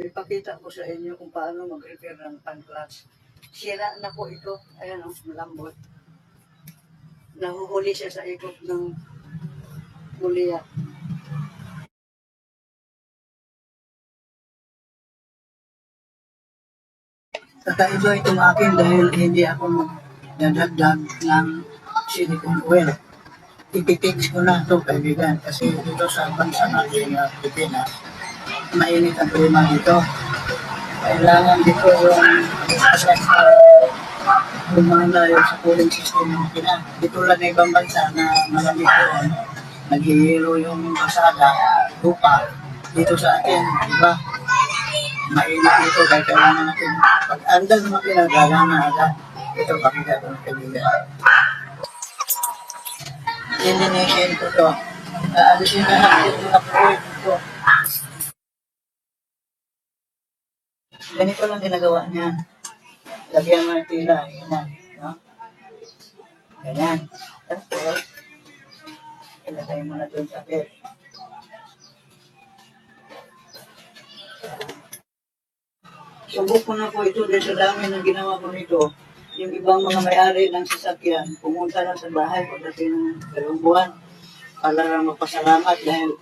Ipakita ko sa inyo kung paano mag-repair ng clutch. Sira na po ito. Ayan o, malambot. Nahuhuli siya sa ikot ng muliya. Kakaiba itong akin dahil hindi ako magdadagdag ng silicone oil. Ipipix ko na ito kaibigan kasi dito sa bansa natin na Pilipinas, mainit ang klima dito. Kailangan dito yung gumana yung sa cooling system ng makina. Dito lang na ibang bansa na malamig doon, naghihilo yung kasada, lupa. Dito sa atin, iba, mainit dito dahil kailangan natin pag andal ng makina, gagana agad. Ito pakita ko ng kaibigan. Indonesian ko to. Aalisin na natin yung Ganito lang ginagawa niya. Lagyan mo ng tila. Ganyan. No? Ganyan. Tapos, ilagay mo na doon sa bed. Subok ko na po ito dahil sa dami ng ginawa ko nito. Yung ibang mga may-ari ng sasakyan, pumunta lang sa bahay pagdating ng dalawang buwan para magpasalamat dahil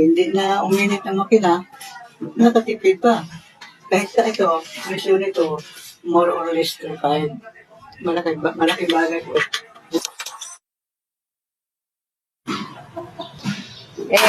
hindi na uminit ang makina, nakatipid pa. Kahit sa ito, presyo nito, more or less 3.5. Malaki, ba- malaki bagay po. Eh,